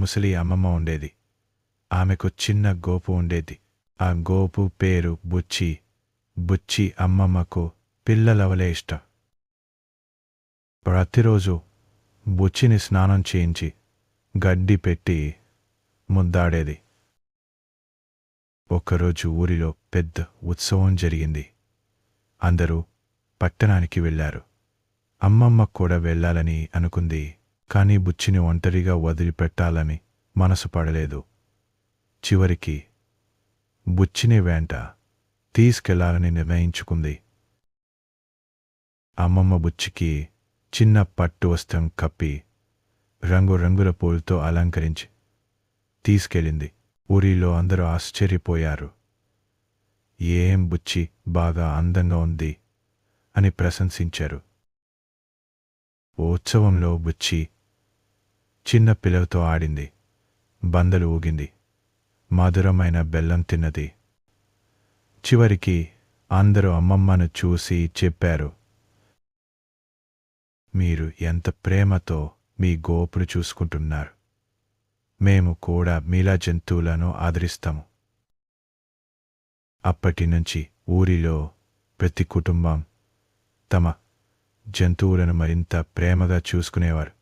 ముసలి అమ్మమ్మ ఉండేది. ఆమెకు చిన్న గోపు ఉండేది. ఆ గోపు పేరు బుచ్చి. బుచ్చి అమ్మమ్మకు పిల్లలవలే ఇష్టం. ప్రతిరోజు బుచ్చిని స్నానం చేయించి గడ్డి పెట్టి ముద్దాడేది ఒకరోజు ఊరిలో పెద్ద ఉత్సవం జరిగింది. అందరూ పట్టణానికి వెళ్ళారు. అమ్మమ్మ కూడా వెళ్ళాలని అనుకుంది. కానీ బుచ్చిని ఒంటరిగా వదిలిపెట్టాలని మనసు పడలేదు. చివరికి బుచ్చిని వెంట తీసుకెళ్ళాలని నిర్ణయించుకుంది. అమ్మమ్మ బుచ్చికి చిన్న పట్టు వస్త్రం కప్పి రంగురంగుల పూలతో అలంకరించి తీసుకెళ్ళింది. ఊరిలో అందరూ ఆశ్చర్యపోయారు. ఏం బుచ్చి బాగా అందంగా ఉంది అని ప్రశంసించారు. ఉత్సవంలో బుచ్చి చిన్న పిల్లలతో ఆడింది. బందలు ఊగింది. మధురమైన బెల్లం తిన్నది. చివరికి అందరూ అమ్మమ్మను చూసి చెప్పారు. మీరు ఎంత ప్రేమతో మీ గోపులు చూసుకుంటున్నారు. మేము కూడా మీలా జంతువులను ఆదరిస్తాము. అప్పటి నుంచి ఊరిలో ప్రతి కుటుంబం తమ జంతువులను మరింత ప్రేమగా చూసుకునేవారు.